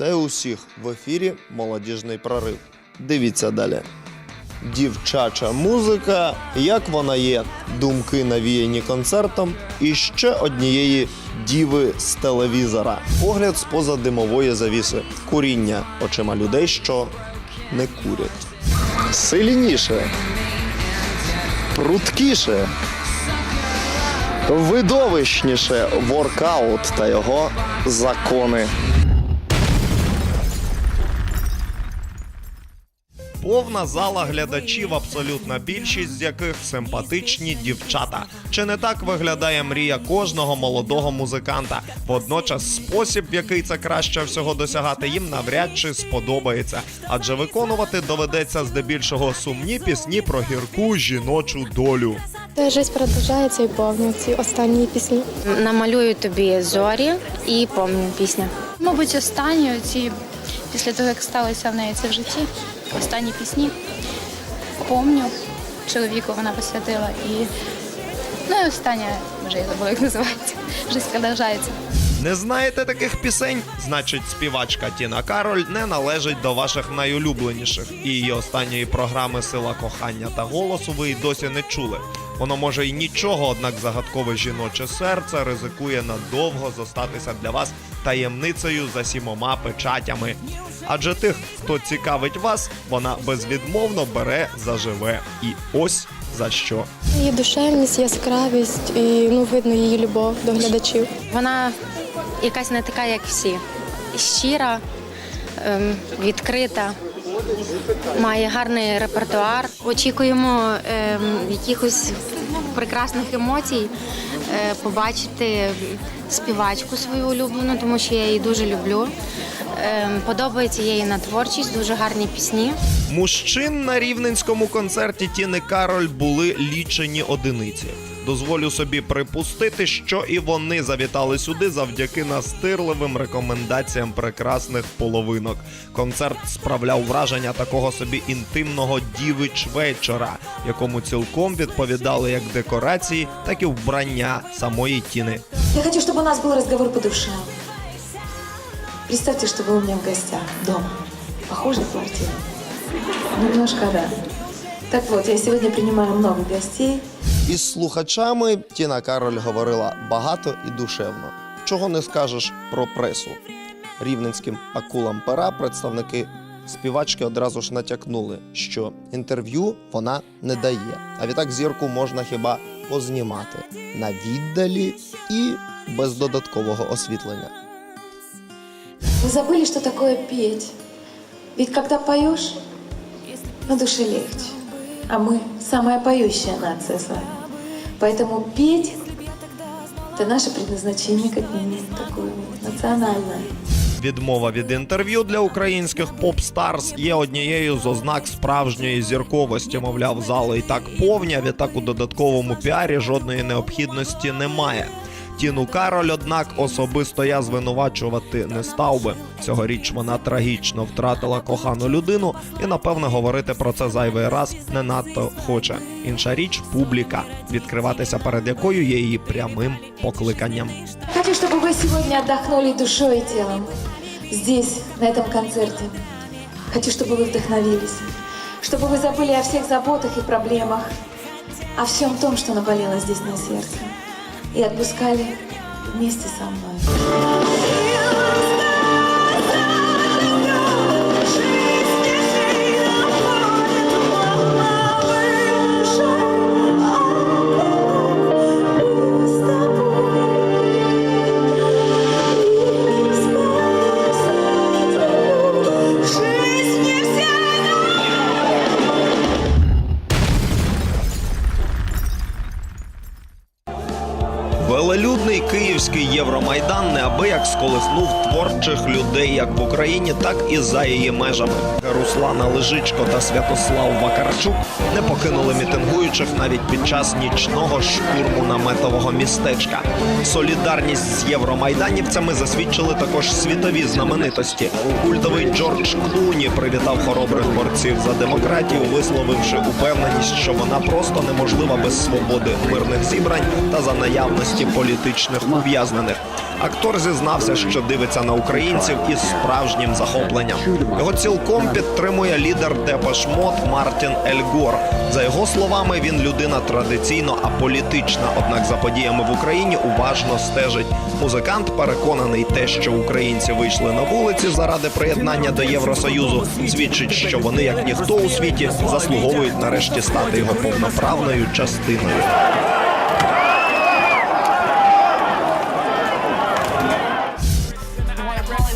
Вітаю усіх в ефірі Молодіжний прорив. Дивіться далі. Дівчача музика, як вона є, думки навіяні концертом і ще однієї діви з телевізора. Погляд з поза димової завіси, куріння очима людей, що не курять. Сильніше, пруткіше, видовищніше воркаут та його закони. Повна зала глядачів, абсолютна більшість з яких симпатичні дівчата. Чи не так виглядає мрія кожного молодого музиканта? Водночас спосіб, в який це краще всього досягати, їм навряд чи сподобається, адже виконувати доведеться здебільшого сумні пісні про гірку жіночу долю. Життя продовжується і повні ці останні пісні. Намалюю тобі зорі і помню пісня. Мабуть, останні ці після того, як сталося в неї це в житті, останні пісні. Помню, чоловіку вона посвятила і ну і остання, вже я забула, як називається. Життя продовжується. Не знаєте таких пісень? Значить, співачка Тіна Кароль не належить до ваших найулюбленіших. І її останньої програми Сила кохання та голосу ви й досі не чули. Воно може й нічого, однак загадкове жіноче серце ризикує надовго зостатися для вас таємницею за сімома печатями. Адже тих, хто цікавить вас, вона безвідмовно бере заживе. І ось за що. Її душевність, яскравість і ну видно її любов до глядачів. Вона якась не така, як всі. Щира, ем, відкрита, має гарний репертуар. Очікуємо е, якихось прекрасних емоцій, е, побачити співачку свою улюблену, тому що я її дуже люблю. Ем, подобається їй на творчість, дуже гарні пісні. Мужчин на рівненському концерті Тіни Кароль були лічені одиниці. Дозволю собі припустити, що і вони завітали сюди завдяки настирливим рекомендаціям прекрасних половинок. Концерт справляв враження такого собі інтимного дівич вечора, якому цілком відповідали як декорації, так і вбрання самої тіни. Я хочу, чтобы у нас был разговор по душам. Представьте, что вы у меня в гостях дома. Похожая квартира? Немножко, да. Так вот, я сегодня принимаю много гостей. Із слухачами Тіна Кароль говорила багато і душевно. Чого не скажеш про пресу. Рівненським акулам пера представники співачки одразу ж натякнули, що інтерв'ю вона не дає. А відтак зірку можна хіба познімати на віддалі і без додаткового освітлення Вы забыли, что такое петь. Ведь когда поешь, на душе легче. А мы самая поющая нация с вами. Поэтому петь – это наше предназначение, как минимум, такое вот, национальное. Відмова від інтерв'ю для українських поп-старс є однією з ознак справжньої зірковості. Мовляв, зали і так повні, а відтак у додатковому піарі жодної необхідності немає. Тіну Кароль, однак, особисто я звинувачувати не став би. Цьогоріч вона трагічно втратила кохану людину, і напевне говорити про це зайвий раз не надто хоче. Інша річ публіка, відкриватися перед якою є її прямим покликанням. Хочу, чтобы вы сегодня отдохнули душой и телом. Здесь, на этом концерте. Хочу, чтобы вы вдохновились. Чтобы вы забыли о всех заботах и проблемах. О всем том, что наболело здесь на сердце. И отпускали вместе со мной. За її межами. Руслана Лежичко та Святослав Вакарчук не покинули мітингуючих навіть під час нічного штурму наметового містечка. Солідарність з євромайданівцями засвідчили також світові знаменитості. Культовий Джордж Клуні привітав хоробрих борців за демократію, висловивши упевненість, що вона просто неможлива без свободи мирних зібрань та за наявності політичних ув'язнених. Актор зізнався, що дивиться на українців із справжнім захопленням. Його цілком підтримує лідер Депеш Мартін Ельгор. За його словами, він людина традиційно аполітична, однак за подіями в Україні уважно стежить. Музикант переконаний, те, що українці вийшли на вулиці заради приєднання до Євросоюзу, свідчить, що вони, як ніхто у світі, заслуговують нарешті стати його повноправною частиною.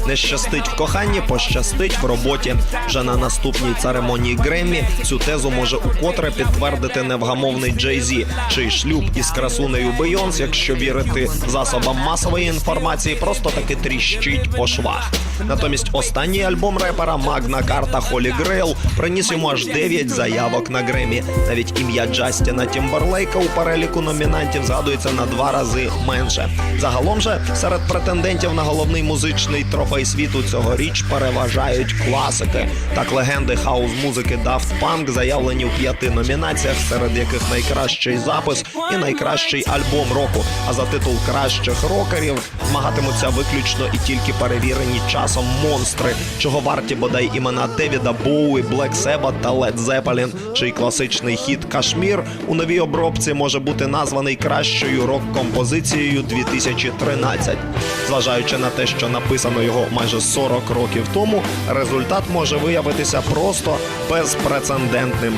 Не щастить в коханні, пощастить в роботі. Вже на наступній церемонії Греммі цю тезу може укотре підтвердити невгамовний Джей Зі, чий шлюб із красунею Бейонс, якщо вірити засобам масової інформації, просто таки тріщить по швах. Натомість останній альбом репера Магна Карта Холі Грейл приніс йому аж 9 заявок на Греммі. Навіть ім'я Джастіна Тімберлейка у переліку номінантів згадується на два рази менше. Загалом же серед претендентів на головний музичний трофей світу цьогоріч переважають класики. Так легенди хаус-музики Daft Punk заявлені у п'яти номінаціях, серед яких найкращий запис і найкращий альбом року. А за титул кращих рокерів змагатимуться виключно і тільки перевірені часом монстри, чого варті бодай імена Девіда Боуі, Black Sabbath та Led Zeppelin, чий класичний хіт Кашмір у новій обробці може бути названий кращою рок-композицією 2013. Зважаючи на те, що написано його майже 40 років тому, результат може виявитися просто безпрецедентним.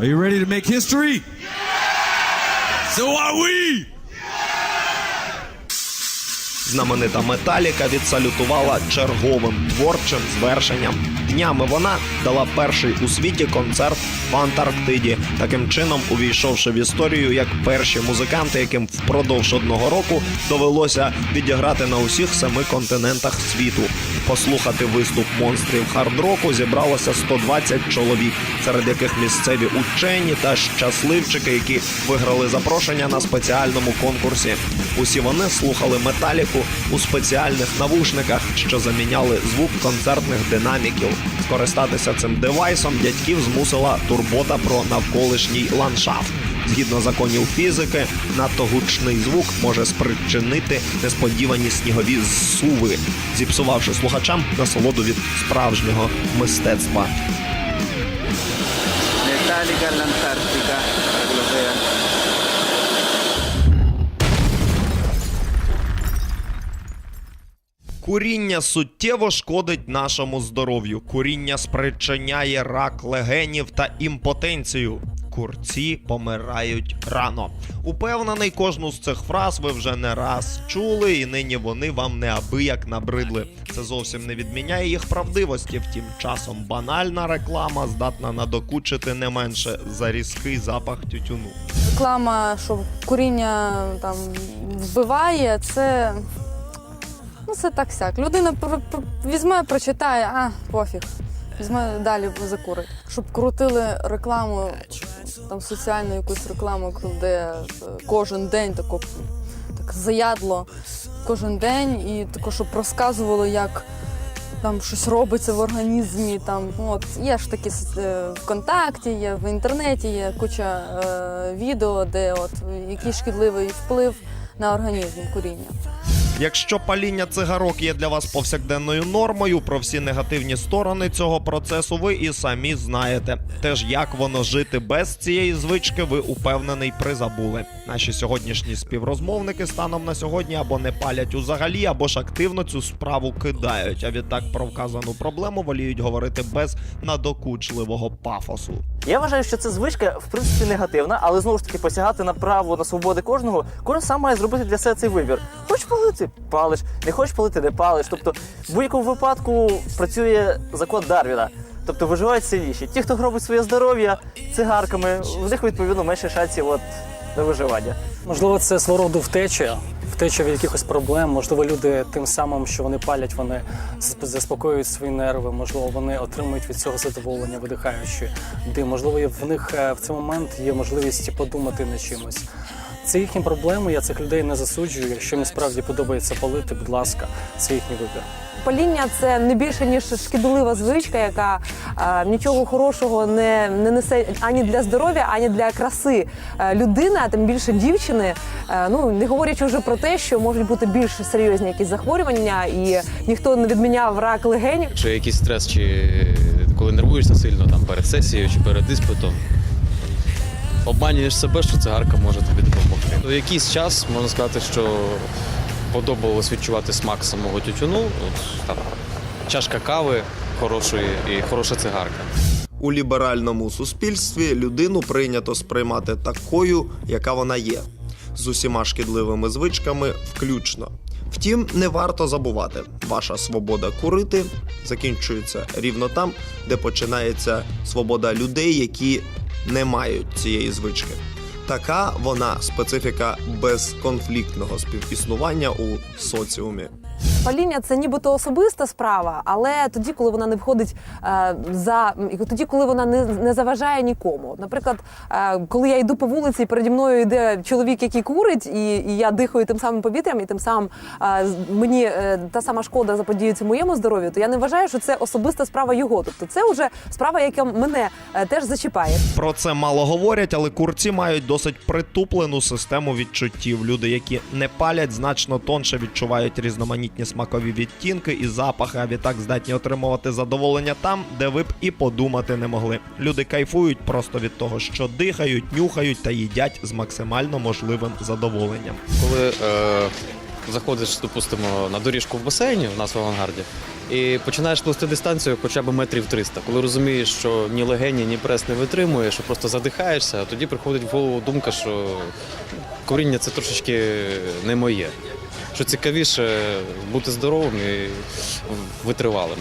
Are you ready to make history? So are we! Знаменита Металіка відсалютувала черговим творчим звершенням. Днями вона дала перший у світі концерт в Антарктиді, таким чином увійшовши в історію як перші музиканти, яким впродовж одного року довелося відіграти на усіх семи континентах світу. Послухати виступ монстрів хард-року зібралося 120 чоловік, серед яких місцеві учені та щасливчики, які виграли запрошення на спеціальному конкурсі. Усі вони слухали металіку у спеціальних навушниках, що заміняли звук концертних динаміків. Скористатися цим девайсом дядьків змусила турбота про навколишній ландшафт. Згідно законів фізики, надто гучний звук може спричинити несподівані снігові зсуви, зіпсувавши слухачам насолоду від справжнього мистецтва. All'Antartica, Куріння суттєво шкодить нашому здоров'ю. Куріння спричиняє рак легенів та імпотенцію. Курці помирають рано. Упевнений, кожну з цих фраз ви вже не раз чули, і нині вони вам неабияк набридли. Це зовсім не відміняє їх правдивості. Втім, часом банальна реклама здатна надокучити не менше за різкий запах тютюну. реклама, що куріння там вбиває, це. Ну, це так сяк. Людина візьме, прочитає, а пофіг. Візьме далі закурить. Щоб крутили рекламу, там соціальну якусь рекламу, де е, кожен день тако, так заядло, кожен день, і тако, щоб розказувало, як там щось робиться в організмі. Там, ну, от, є ж такі е, ВКонтакті, є в інтернеті, є куча е, відео, де от, який шкідливий вплив на організм куріння. Якщо паління цигарок є для вас повсякденною нормою, про всі негативні сторони цього процесу ви і самі знаєте. Теж як воно жити без цієї звички, ви упевнений призабули. Наші сьогоднішні співрозмовники станом на сьогодні або не палять узагалі, або ж активно цю справу кидають. А відтак про вказану проблему воліють говорити без надокучливого пафосу. Я вважаю, що це звичка в принципі негативна, але знову ж таки посягати на право на свободи кожного, кожен сам має зробити для себе цей вибір. Хочеш палити, палиш, не хочеш палити, не палиш. Тобто, в будь-якому випадку працює закон Дарвіна. Тобто виживають сильніші. Ті, хто робить своє здоров'я цигарками, в них відповідно менше шансів от, на виживання. Можливо, це свого роду втеча, втеча від якихось проблем. Можливо, люди тим самим, що вони палять, вони заспокоюють свої нерви. Можливо, вони отримують від цього задоволення, видихаючи дим. Можливо, в них е, в цей момент є можливість подумати над чимось. Це їхні проблеми. Я цих людей не засуджую. Якщо їм справді подобається палити, будь ласка, це їхній вибір. Паління це не більше ніж шкідлива звичка, яка е, нічого хорошого не, не несе ані для здоров'я, ані для краси. Е, людина, а тим більше дівчини. е, ну не говорячи вже про те, що можуть бути більш серйозні якісь захворювання, і ніхто не відміняв рак легенів. Чи якийсь стрес, чи коли нервуєшся сильно там перед сесією чи перед іспитом, обманюєш себе, що цигарка може тобі допомогти. Ну, якийсь час можна сказати, що подобалось відчувати смак самого тютюну. От, там, чашка кави хорошої і хороша цигарка. У ліберальному суспільстві людину прийнято сприймати такою, яка вона є, з усіма шкідливими звичками включно. Втім, не варто забувати, ваша свобода курити закінчується рівно там, де починається свобода людей, які не мають цієї звички. Така вона специфіка безконфліктного співіснування у соціумі. Паління це нібито особиста справа, але тоді, коли вона не входить е, за тоді, коли вона не, не заважає нікому. Наприклад, е, коли я йду по вулиці, і переді мною йде чоловік, який курить, і, і я дихаю тим самим повітрям, і тим самим е, мені е, та сама шкода заподіюється моєму здоров'ю, то я не вважаю, що це особиста справа його. Тобто це вже справа, яка мене е, теж зачіпає. Про це мало говорять, але курці мають досить притуплену систему відчуттів. Люди, які не палять, значно тонше відчувають різноманітні смакові відтінки і запахи, а відтак здатні отримувати задоволення там, де ви б і подумати не могли. Люди кайфують просто від того, що дихають, нюхають та їдять з максимально можливим задоволенням. Коли е, заходиш, допустимо, на доріжку в басейні у нас в авангарді, і починаєш плисти дистанцію хоча б метрів 300. Коли розумієш, що ні легені, ні прес не витримує, що просто задихаєшся, тоді приходить в голову думка, що куріння це трошечки не моє. Що цікавіше бути здоровим і витривалим.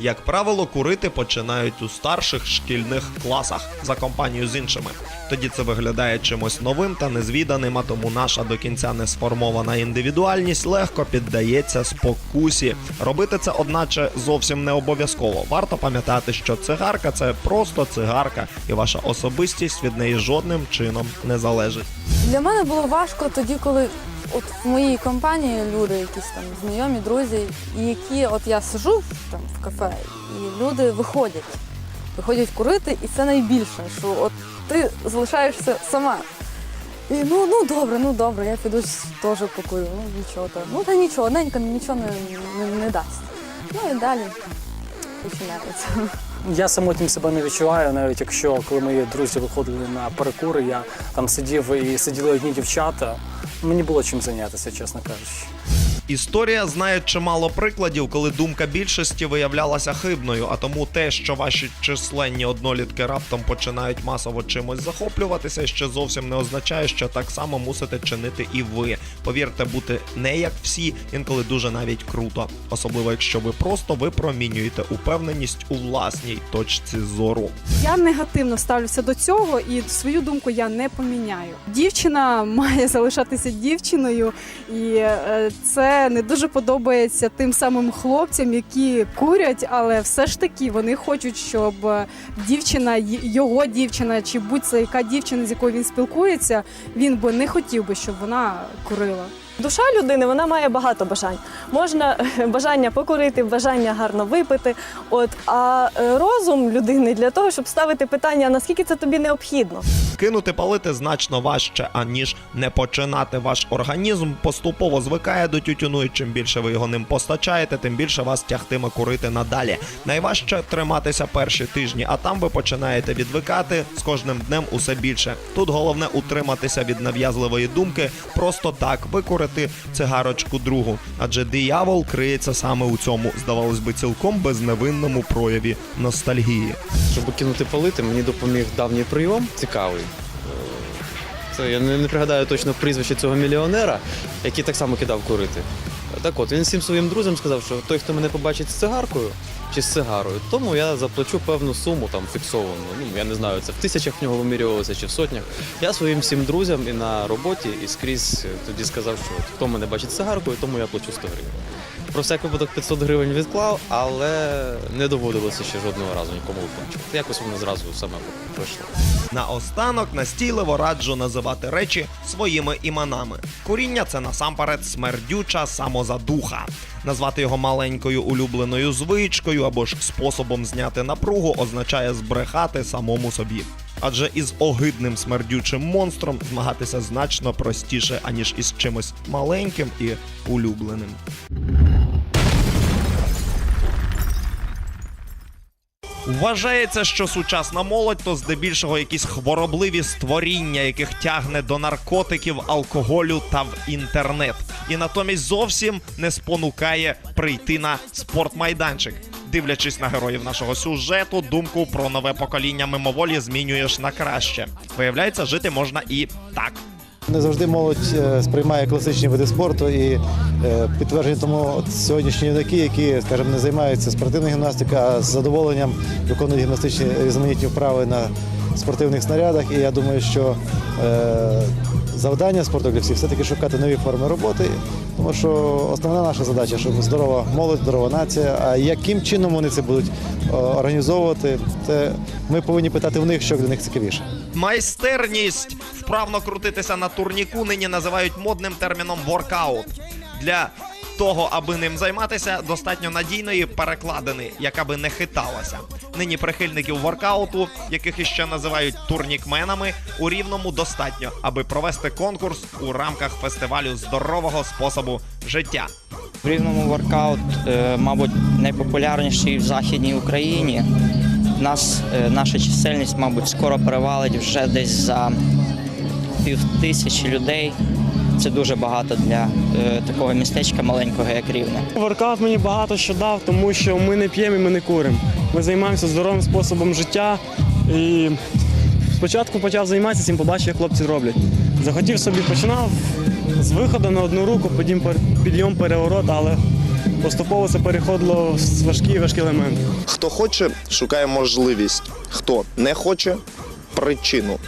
Як правило, курити починають у старших шкільних класах за компанію з іншими. Тоді це виглядає чимось новим та незвіданим, а тому наша до кінця не сформована індивідуальність легко піддається спокусі. Робити це, одначе, зовсім не обов'язково. Варто пам'ятати, що цигарка це просто цигарка, і ваша особистість від неї жодним чином не залежить. Для мене було важко тоді, коли от в моїй компанії люди, якісь там знайомі, друзі, і які от я сижу там в кафе, і люди виходять, виходять курити, і це найбільше, що от ти залишаєшся сама. І ну, ну добре, ну добре, я піду теж покурю. Ну нічого так. Ну та нічого, ненька нічого не, не, не дасть. Ну і далі починається. Я самотнім себе не відчуваю, навіть якщо коли мої друзі виходили на перекури, я там сидів і сиділи одні дівчата. Мені було чим зайнятися, чесно кажучи. Історія знає чимало прикладів, коли думка більшості виявлялася хибною, а тому те, що ваші численні однолітки раптом починають масово чимось захоплюватися, ще зовсім не означає, що так само мусите чинити і ви. Повірте, бути не як всі, інколи дуже навіть круто, особливо якщо ви просто випромінюєте упевненість у власній точці зору. Я негативно ставлюся до цього і свою думку я не поміняю. Дівчина має залишатися дівчиною, і е, не дуже подобається тим самим хлопцям, які курять, але все ж таки вони хочуть, щоб е, дівчина, його дівчина, чи будь-це яка дівчина, з якою він спілкується, він би не хотів би, щоб вона курила. Душа людини вона має багато бажань. Можна е, бажання покурити, бажання гарно випити. От а е, розум людини для того, щоб ставити питання, наскільки це тобі необхідно. Кинути палити значно важче, аніж не починати. Ваш організм поступово звикає до тютюну, і чим більше ви його ним постачаєте, тим більше вас тягтиме курити надалі. Найважче триматися перші тижні, а там ви починаєте відвикати з кожним днем усе більше. Тут головне утриматися від нав'язливої думки, просто так викурити цигарочку другу, адже диявол криється саме у цьому, здавалось би, цілком безневинному прояві ностальгії. Щоб кинути палити, мені допоміг давній прийом цікавий. Е, Це я не пригадаю точно прізвище цього мільйонера, який так само кидав курити. Так от, він всім своїм друзям сказав, що той, хто мене побачить з цигаркою чи з цигарою, тому я заплачу певну суму там фіксовану. Ну, я не знаю, це в тисячах в нього вимірювалося чи в сотнях. Я своїм всім друзям і на роботі, і скрізь тоді сказав, що от, хто мене бачить з цигаркою, тому я плачу 100 гривень. Про всяк випадок 500 гривень відклав, але не доводилося ще жодного разу нікому виплачувати. Якось воно зразу саме пройшло. Наостанок настійливо раджу називати речі своїми іменами. Куріння це насамперед смердюча самозадуха. Назвати його маленькою улюбленою звичкою або ж способом зняти напругу означає збрехати самому собі. Адже із огидним смердючим монстром змагатися значно простіше, аніж із чимось маленьким і улюбленим. Вважається, що сучасна молодь то здебільшого якісь хворобливі створіння, яких тягне до наркотиків, алкоголю та в інтернет, і натомість зовсім не спонукає прийти на спортмайданчик. Дивлячись на героїв нашого сюжету, думку про нове покоління мимоволі змінюєш на краще. Виявляється, жити можна і так. Не завжди молодь е, сприймає класичні види спорту і е, підтвердження тому сьогоднішні юнаки, які, скажімо, не займаються спортивною гімнастикою, а з задоволенням виконують гімнастичні різноманітні вправи на спортивних снарядах. І я думаю, що е, завдання всіх все-таки шукати нові форми роботи, тому що основна наша задача, щоб здорова молодь, здорова нація. А яким чином вони це будуть е, організовувати, це ми повинні питати в них, що для них цікавіше. Майстерність вправно крутитися на турніку нині називають модним терміном воркаут. Для того, аби ним займатися, достатньо надійної перекладини, яка би не хиталася. Нині прихильників воркауту, яких іще називають турнікменами, у рівному достатньо, аби провести конкурс у рамках фестивалю здорового способу життя. В рівному воркаут, е, мабуть, найпопулярніший в Західній Україні. Нас, е, наша чисельність, мабуть, скоро перевалить вже десь за пів тисячі людей. Це дуже багато для е, такого містечка маленького, як Рівне. Воркаут мені багато що дав, тому що ми не п'ємо і ми не куримо. Ми займаємося здоровим способом життя. І спочатку почав займатися цим, побачив, як хлопці роблять. Захотів собі починав з виходу на одну руку, потім підйом переворот, але поступово це переходило в важкі важкі елементи. Хто хоче, шукає можливість. Хто не хоче причину.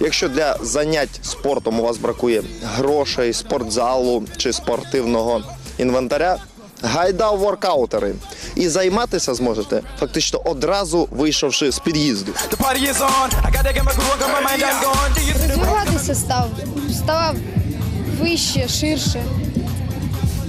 Якщо для занять спортом у вас бракує грошей, спортзалу чи спортивного інвентаря, гайда в воркаутери. І займатися зможете фактично одразу вийшовши з під'їзду. Розвиватися став, ставав вище, ширше.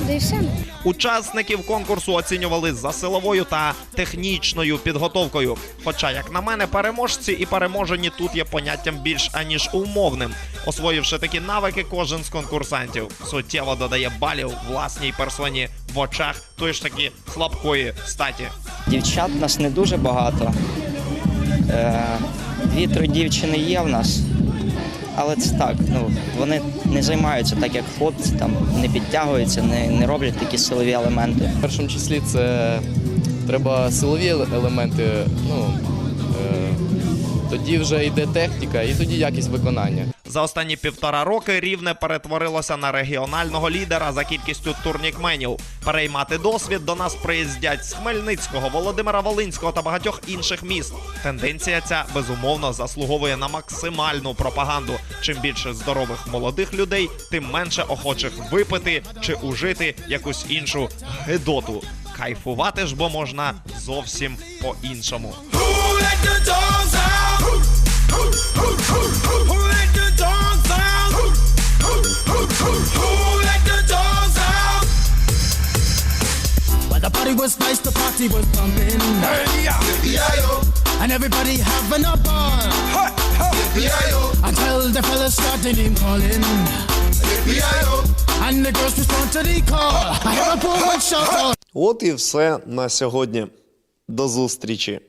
Да і все. Учасників конкурсу оцінювали за силовою та технічною підготовкою. Хоча, як на мене, переможці і переможені тут є поняттям більш аніж умовним. Освоївши такі навики, кожен з конкурсантів суттєво додає балів власній персоні в очах тої ж таки слабкої статі. Дівчат нас не дуже багато. Е, Дві-три дівчини є в нас. Але це так, ну вони не займаються так, як хлопці, там не підтягуються, не, не роблять такі силові елементи. В першому числі це треба силові елементи. Ну, тоді вже йде техніка і тоді якість виконання. За останні півтора роки рівне перетворилося на регіонального лідера за кількістю турнікменів. Переймати досвід до нас приїздять з Хмельницького, Володимира Волинського та багатьох інших міст. Тенденція ця безумовно заслуговує на максимальну пропаганду. Чим більше здорових молодих людей, тим менше охочих випити чи ужити якусь іншу гидоту. Кайфувати ж бо можна зовсім по-іншому. Well, the party was nice, the party was yeah. And everybody having a ball. Until the fellas started name calling. And the girls respond to the call. I hear a poor one shout out. От і все на сьогодні. До зустрічі!